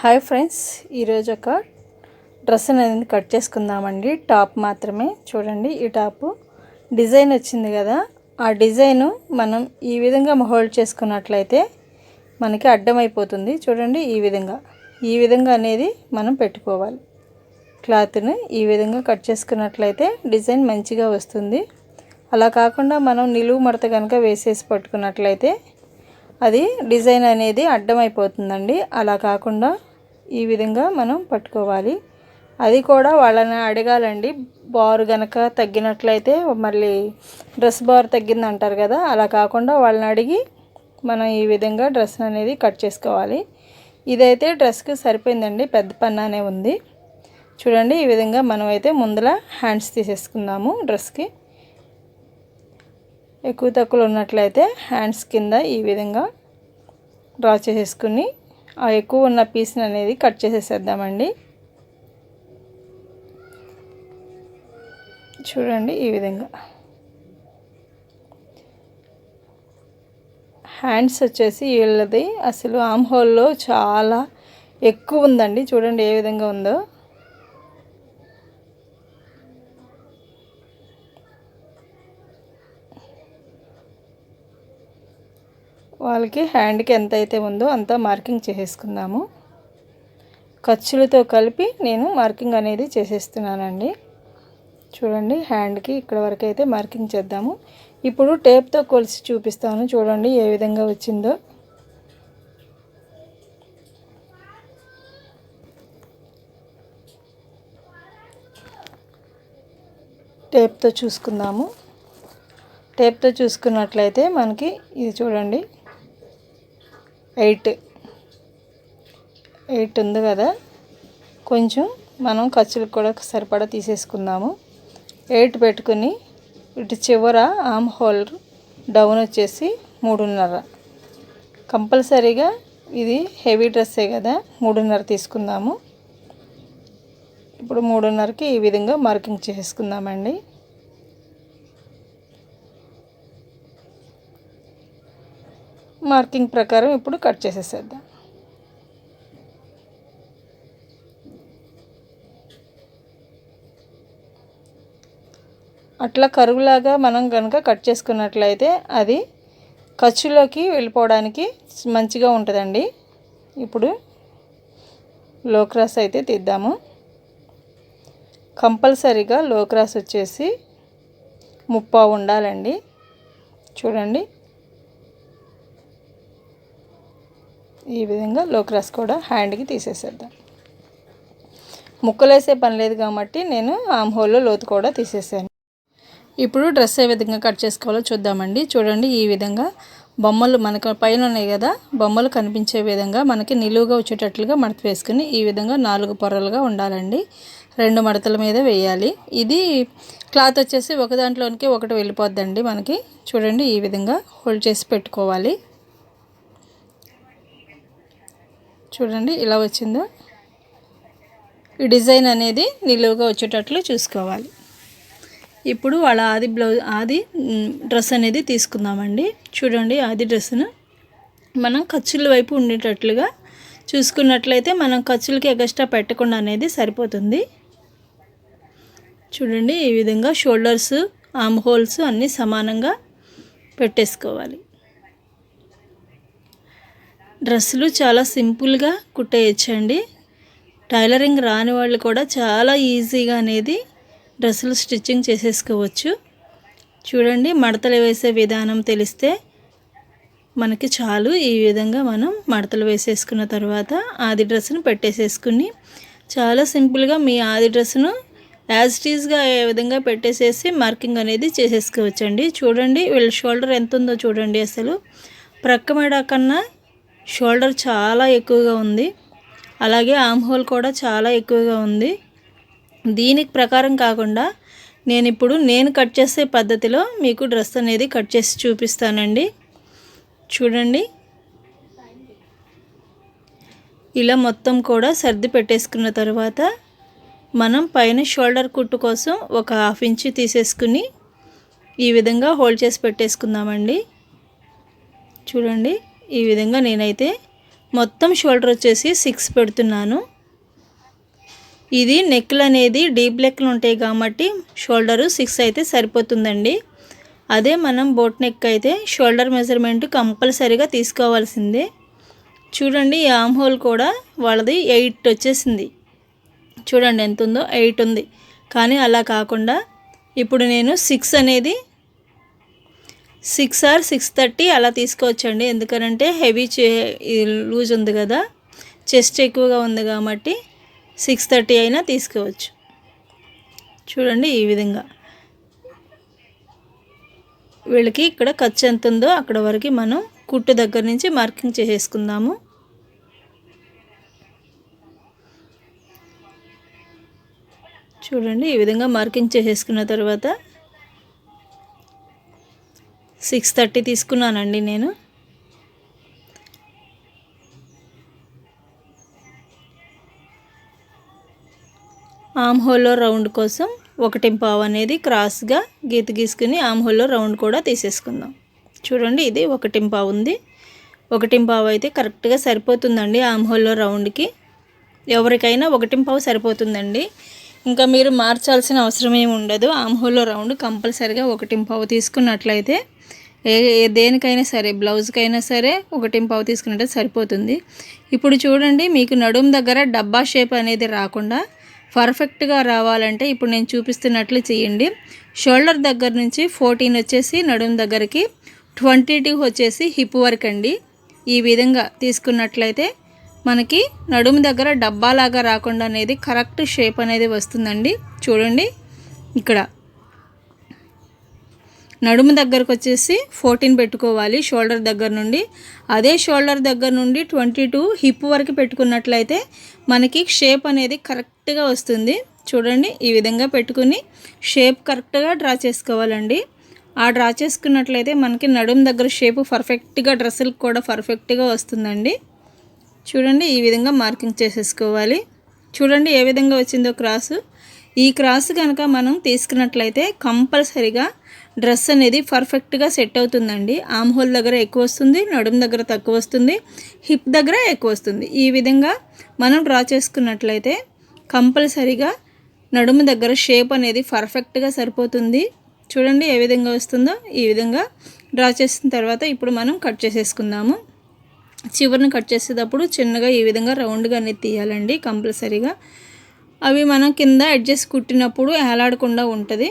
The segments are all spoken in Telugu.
హాయ్ ఫ్రెండ్స్ ఈరోజు ఒక డ్రెస్ అనేది కట్ చేసుకుందామండి. టాప్ మాత్రమే. చూడండి ఈ టాపు డిజైన్ వచ్చింది కదా. ఆ డిజైను మనం ఈ విధంగా హోల్డ్ చేసుకున్నట్లయితే మనకి అడ్డమైపోతుంది. చూడండి ఈ విధంగా. ఈ విధంగా అనేది మనం పెట్టుకోవాలి. క్లాత్ని ఈ విధంగా కట్ చేసుకున్నట్లయితే డిజైన్ మంచిగా వస్తుంది. అలా కాకుండా మనం నిలువు మడత కనుక వేసేసి పట్టుకున్నట్లయితే అది డిజైన్ అనేది అడ్డమైపోతుందండి. అలా కాకుండా ఈ విధంగా మనం పట్టుకోవాలి. అది కూడా వాళ్ళని అడగాలండి. బారు గనక తగ్గినట్లయితే మళ్ళీ డ్రెస్ బార్ తగ్గింది అంటారు కదా అలా కాకుండా వాళ్ళని అడిగి మనం ఈ విధంగా డ్రెస్ అనేది కట్ చేసుకోవాలి. ఇదైతే డ్రెస్కి సరిపోయిందండి. పెద్ద పన్నానే ఉంది. చూడండి ఈ విధంగా మనం అయితే ముందర హ్యాండ్స్ తీసేసుకుందాము డ్రెస్కి. ఎక్కువ తక్కువలు ఉన్నట్లయితే హ్యాండ్స్ కింద ఈ విధంగా డ్రా చేసేసుకుని ఆ ఎక్కువ ఉన్న పీస్ని అనేది కట్ చేసేసేద్దామండి. చూడండి ఈ విధంగా. హ్యాండ్స్ వచ్చేసి వీళ్ళది అసలు ఆమ్ హోల్లో చాలా ఎక్కువ ఉందండి. చూడండి ఏ విధంగా ఉందో. వాళ్ళకి హ్యాండ్కి ఎంత అయితే ఉందో అంత మార్కింగ్ చేసేసుకుందాము. ఖర్చులతో కలిపి నేను మార్కింగ్ అనేది చేసేస్తున్నానండి. చూడండి హ్యాండ్కి ఇక్కడ వరకు అయితే మార్కింగ్ చేద్దాము. ఇప్పుడు టేప్తో కొలిసి చూపిస్తాను. చూడండి ఏ విధంగా వచ్చిందో. టేప్తో చూసుకుందాము. టేప్తో చూసుకున్నట్లయితే మనకి ఇది చూడండి ఎయిట్. ఎయిట్ ఉంది కదా. కొంచెం మనం ఖర్చులకు కూడా సరిపడా తీసేసుకుందాము. ఎయిట్ పెట్టుకుని ఇటు చివర ఆమ్ హోల్ డౌన్ వచ్చేసి మూడున్నర. కంపల్సరీగా ఇది హెవీ డ్రెస్సే కదా. మూడున్నర తీసుకుందాము. ఇప్పుడు మూడున్నరకి ఈ విధంగా మార్కింగ్ చేసుకుందామండి మార్కింగ్ ప్రకారం ఇప్పుడు కట్ చేసేసేద్దాం. అట్లా కరువులాగా మనం కనుక కట్ చేసుకున్నట్లయితే అది ఖర్చులోకి వెళ్ళిపోవడానికి మంచిగా ఉంటుందండి. ఇప్పుడు లో క్రాస్ అయితే తీద్దాము. కంపల్సరీగా లో క్రాస్ వచ్చేసి ముప్పా ఉండాలండి. చూడండి. ఈ విధంగా లోక్రాస్ కూడా హ్యాండ్కి తీసేసేద్దాం. ముక్కలేసే పని లేదు కాబట్టి నేను ఆమ్ హోల్లో లోతు కూడా తీసేసాను. ఇప్పుడు డ్రెస్ ఏ విధంగా కట్ చేసుకోవాలో చూద్దామండి. చూడండి ఈ విధంగా బొమ్మలు మనకు పైన ఉన్నాయి కదా బొమ్మలు కనిపించే విధంగా మనకి నిలువుగా వచ్చేటట్లుగా మడత వేసుకుని ఈ విధంగా నాలుగు పొరలుగా ఉండాలండి. రెండు మడతల మీద వేయాలి. ఇది క్లాత్ వచ్చేసి ఒక దాంట్లోనికి ఒకటి వెళ్ళిపోద్దండి మనకి. చూడండి ఈ విధంగా హోల్డ్ చేసి పెట్టుకోవాలి. చూడండి ఇలా వచ్చిందో. ఈ డిజైన్ అనేది నిలువుగా వచ్చేటట్లు చూసుకోవాలి. ఇప్పుడు వాళ్ళ ఆది బ్లౌజ్ ఆది డ్రెస్ అనేది తీసుకుందామండి. చూడండి ఆది డ్రెస్సును. మనం ఖర్చుల వైపు ఉండేటట్లుగా చూసుకున్నట్లయితే మనం ఖర్చులకి ఎగస్ట్రా పెట్టకుండా అనేది సరిపోతుంది. చూడండి ఈ విధంగా షోల్డర్స్ ఆమ్ హోల్స్ అన్నీ సమానంగా పెట్టేసుకోవాలి. డ్రెస్సులు చాలా సింపుల్గా కుట్టేయచ్చండి. టైలరింగ్ రాని వాళ్ళు కూడా చాలా ఈజీగా అనేది డ్రెస్సులు స్టిచ్చింగ్ చేసేసుకోవచ్చు. చూడండి మడతలు వేసే విధానం తెలిస్తే మనకి చాలు. ఈ విధంగా మనం మడతలు వేసేసుకున్న తర్వాత ఆది డ్రెస్సును పెట్టేసేసుకుని చాలా సింపుల్గా మీ ఆది డ్రెస్సును యాజ్ టీజ్గా ఏ విధంగా పెట్టేసేసి మార్కింగ్ అనేది చేసేసుకోవచ్చండి. చూడండి వీళ్ళ షోల్డర్ ఎంత ఉందో చూడండి అసలు. ప్రక్క మెడ కన్నా షోల్డర్ చాలా ఎక్కువగా ఉంది. అలాగే ఆమ్ హోల్ కూడా చాలా ఎక్కువగా ఉంది. దీనికి ప్రకారం కాకుండా నేను ఇప్పుడు నేను కట్ చేసే పద్ధతిలో మీకు డ్రెస్ అనేది కట్ చేసి చూపిస్తానండి. చూడండి. ఇలా మొత్తం కూడా సర్ది పెట్టేసుకున్న తర్వాత మనం పైన షోల్డర్ కుట్టు కోసం ఒక హాఫ్ ఇంచ్ తీసేసుకుని ఈ విధంగా హోల్డ్ చేసి పెట్టేసుకుందామండి. చూడండి. ఈ విధంగా నేనైతే మొత్తం షోల్డర్ వచ్చేసి సిక్స్ పెడుతున్నాను. ఇది నెక్లు అనేది డీప్ నెక్లు ఉంటాయి కాబట్టి షోల్డరు సిక్స్ అయితే సరిపోతుందండి. అదే మనం బోట్ నెక్ అయితే షోల్డర్ మెజర్మెంట్ కంపల్సరీగా తీసుకోవాల్సిందే. చూడండి ఈ ఆమ్ హోల్ కూడా వాళ్ళది ఎయిట్ వచ్చేసింది. చూడండి ఎంత ఉందో ఎయిట్ ఉంది. కానీ అలా కాకుండా ఇప్పుడు నేను సిక్స్ అనేది సిక్స్ ఆర్ సిక్స్ థర్టీ అలా తీసుకోవచ్చండి. ఎందుకనంటే హెవీ చే లూజ్ ఉంది కదా చెస్ట్ ఎక్కువగా ఉంది కాబట్టి సిక్స్ థర్టీ అయినా తీసుకోవచ్చు. చూడండి ఈ విధంగా. వీళ్ళకి ఇక్కడ ఖర్చు ఎంత ఉందో అక్కడ వరకు మనం కుట్టు దగ్గర నుంచి మార్కింగ్ చేసేసుకుందాము. చూడండి ఈ విధంగా మార్కింగ్ చేసేసుకున్న తర్వాత సిక్స్ థర్టీ తీసుకున్నానండి నేను. ఆమ్ హోల్లో రౌండ్ కోసం ఒకటి పావు అనేది క్రాస్గా గీత గీసుకుని ఆమ్ హోల్లో రౌండ్ కూడా తీసేసుకుందాం. చూడండి ఇది ఒకటి పావు ఉంది. ఒకటి పావు అయితే కరెక్ట్గా సరిపోతుందండి ఆమ్ హోల్లో రౌండ్కి. ఎవరికైనా ఒకటి పావు సరిపోతుందండి. ఇంకా మీరు మార్చాల్సిన అవసరం ఏమి ఉండదు. ఆమ్ హోల్లో రౌండ్ కంపల్సరిగా ఒకటి పావు తీసుకున్నట్లయితే ఏ ఏ దేనికైనా సరే బ్లౌజ్కైనా సరే ఒకటి పావు తీసుకున్నట్టు సరిపోతుంది. ఇప్పుడు చూడండి మీకు నడుము దగ్గర డబ్బా షేప్ అనేది రాకుండా పర్ఫెక్ట్గా రావాలంటే ఇప్పుడు నేను చూపిస్తున్నట్లు చేయండి. షోల్డర్ దగ్గర నుంచి ఫోర్టీన్ వచ్చేసి నడుము దగ్గరికి ట్వంటీ టూ వచ్చేసి హిప్ వర్క్ అండి. ఈ విధంగా తీసుకున్నట్లయితే మనకి నడుము దగ్గర డబ్బాలాగా రాకుండా అనేది కరెక్ట్ షేప్ అనేది వస్తుందండి. చూడండి ఇక్కడ నడుము దగ్గరకు వచ్చేసి ఫోర్టీన్ పెట్టుకోవాలి షోల్డర్ దగ్గర నుండి. అదే షోల్డర్ దగ్గర నుండి ట్వంటీ టూ హిప్ వరకు పెట్టుకున్నట్లయితే మనకి షేప్ అనేది కరెక్ట్గా వస్తుంది. చూడండి ఈ విధంగా పెట్టుకుని షేప్ కరెక్ట్గా డ్రా చేసుకోవాలండి. ఆ డ్రా చేసుకున్నట్లయితే మనకి నడుము దగ్గర షేపు పర్ఫెక్ట్గా డ్రెస్సులకు కూడా పర్ఫెక్ట్గా వస్తుందండి. చూడండి ఈ విధంగా మార్కింగ్ చేసేసుకోవాలి. చూడండి ఏ విధంగా వచ్చిందో క్రాసు ఈ క్రాస్ కనుక మనం తీసుకున్నట్లయితే కంపల్సరిగా డ్రెస్ అనేది పర్ఫెక్ట్గా సెట్ అవుతుందండి. ఆమ్ హోల్ దగ్గర ఎక్కువ వస్తుంది నడుము దగ్గర తక్కువ వస్తుంది హిప్ దగ్గర ఎక్కువ వస్తుంది. ఈ విధంగా మనం డ్రా చేసుకున్నట్లయితే కంపల్సరిగా నడుము దగ్గర షేప్ అనేది పర్ఫెక్ట్గా సరిపోతుంది. చూడండి ఏ విధంగా వస్తుందో ఈ విధంగా డ్రా చేసిన తర్వాత ఇప్పుడు మనం కట్ చేసేసుకుందాము. చివరిని కట్ చేసేటప్పుడు చిన్నగా ఈ విధంగా రౌండ్గా అనేది తీయాలండి కంపల్సరీగా. అవి మనం కింద అడ్జస్ట్ కుట్టినప్పుడు ఏలాడకుండా ఉంటుంది.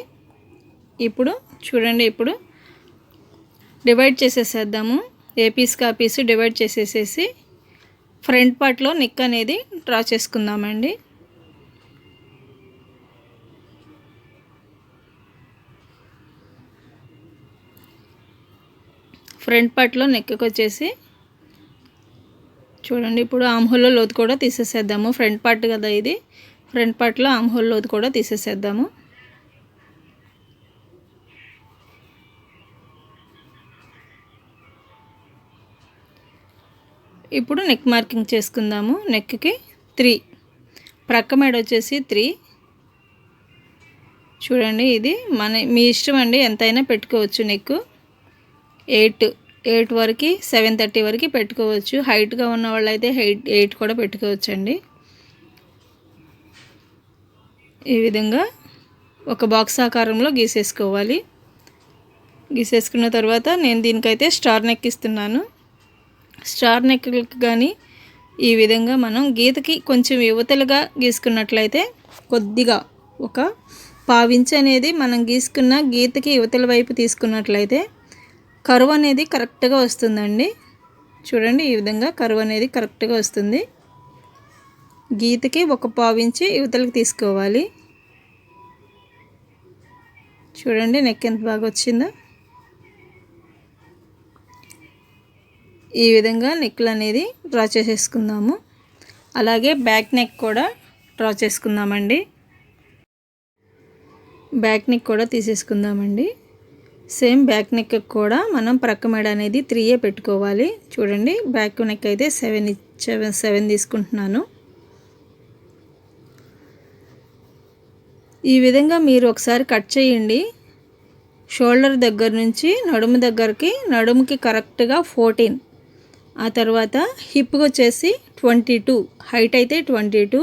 ఇప్పుడు చూడండి ఇప్పుడు డివైడ్ చేసేసేద్దాము. ఏ పీస్కి ఆ పీస్ డివైడ్ చేసేసేసి ఫ్రంట్ పార్ట్లో నెక్ అనేది డ్రా చేసుకుందామండి. ఫ్రంట్ పార్ట్లో నెక్కి వచ్చేసి చూడండి ఇప్పుడు ఆమ్హోల్లో లోతు కూడా తీసేసేద్దాము. ఫ్రంట్ పార్ట్ కదా ఇది. ఫ్రంట్ పార్ట్లో ఆమ్హోల్ కూడా తీసేసేద్దాము. ఇప్పుడు నెక్ మార్కింగ్ చేసుకుందాము. నెక్కి త్రీ. ప్రక్క మెడ వచ్చేసి త్రీ. చూడండి ఇది మన మీ ఇష్టం అండి ఎంతైనా పెట్టుకోవచ్చు నెక్. ఎయిట్. ఎయిట్ వరకు సెవెన్ థర్టీ వరకు పెట్టుకోవచ్చు. హైట్గా ఉన్న వాళ్ళైతే హైట్ ఎయిట్ కూడా పెట్టుకోవచ్చు అండి ఈ విధంగా ఒక బాక్స్ ఆకారంలో గీసేసుకోవాలి. గీసేసుకున్న తర్వాత నేను దీనికైతే స్టార్ నెక్ ఇస్తున్నాను. స్టార్ నెక్కి కానీ ఈ విధంగా మనం గీతకి కొంచెం యువతలుగా గీసుకున్నట్లయితే కొద్దిగా ఒక పావించి అనేది మనం గీసుకున్న గీతకి యువతల వైపు తీసుకున్నట్లయితే కరువు అనేది కరెక్ట్గా వస్తుందండి. చూడండి ఈ విధంగా కరువు అనేది కరెక్ట్గా వస్తుంది. గీతకి ఒక పావించి యువతలకి తీసుకోవాలి. చూడండి నెక్ ఎంత బాగా వచ్చిందో. ఈ విధంగా నెక్లు అనేది డ్రా చేసేసుకుందాము. అలాగే బ్యాక్ నెక్ కూడా డ్రా చేసుకుందామండి. బ్యాక్ నెక్ కూడా తీసేసుకుందామండి. సేమ్ బ్యాక్ నెక్ కూడా మనం ప్రక్క మెడ అనేది త్రీయే పెట్టుకోవాలి. చూడండి బ్యాక్ నెక్ అయితే సెవెన్ సెవెన్ సెవెన్ తీసుకుంటున్నాను. ఈ విధంగా మీరు ఒకసారి కట్ చేయండి. షోల్డర్ దగ్గర నుంచి నడుము దగ్గరికి నడుముకి కరెక్ట్గా ఫోర్టీన్. ఆ తర్వాత హిప్కి వచ్చేసి ట్వంటీ టూ. హైట్ అయితే ట్వంటీ టూ.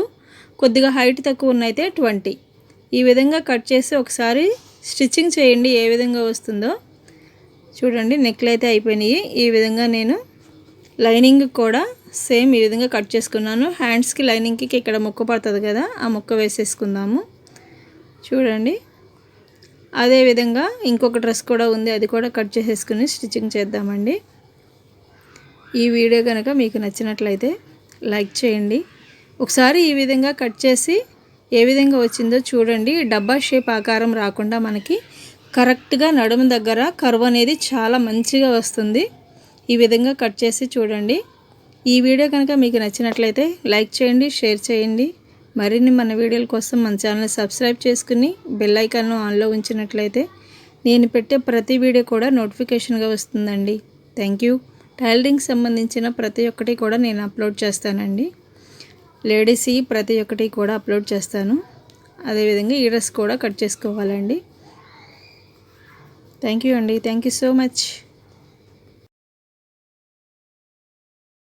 కొద్దిగా హైట్ తక్కువ ఉన్నైతే ట్వంటీ. ఈ విధంగా కట్ చేసి ఒకసారి స్టిచ్చింగ్ చేయండి ఏ విధంగా వస్తుందో. చూడండి నెక్లు అయితే అయిపోయినాయి. ఈ విధంగా నేను లైనింగ్ కూడా సేమ్ ఈ విధంగా కట్ చేసుకున్నాను. హ్యాండ్స్కి లైనింగ్కి ఇక్కడ ముక్క పడుతుంది కదా ఆ ముక్క వేసేసుకుందాము. చూడండి. అదేవిధంగా ఇంకొక డ్రెస్ కూడా ఉంది. అది కూడా కట్ చేసేసుకుని స్టిచ్చింగ్ చేద్దామండి. ఈ వీడియో కనుక మీకు నచ్చినట్లయితే లైక్ చేయండి. ఒకసారి ఈ విధంగా కట్ చేసి ఏ విధంగా వచ్చిందో చూడండి. డబ్బా షేప్ ఆకారం రాకుండా మనకి కరెక్ట్గా నడుము దగ్గర కరువు అనేది చాలా మంచిగా వస్తుంది. ఈ విధంగా కట్ చేసి చూడండి. ఈ వీడియో కనుక మీకు నచ్చినట్లయితే లైక్ చేయండి షేర్ చేయండి. మరిన్ని మన వీడియోల కోసం మన ఛానల్ సబ్స్క్రైబ్ చేసుకుని బెల్ ఐకాన్ను ఆన్లో ఉంచినట్లయితే నేను పెట్టే ప్రతి వీడియో కూడా నోటిఫికేషన్గా వస్తుందండి. Thank you. టైలరింగ్ సంబంధించిన ప్రతి ఒక్కటి కూడా నేను అప్లోడ్ చేస్తానండి. లేడీస్ ప్రతి ఒక్కటి కూడా అప్లోడ్ చేస్తాను. అదేవిధంగా ఈ డ్రెస్ కూడా కట్ చేసుకోవాలండి. థ్యాంక్ యూ అండి. Thank you so much.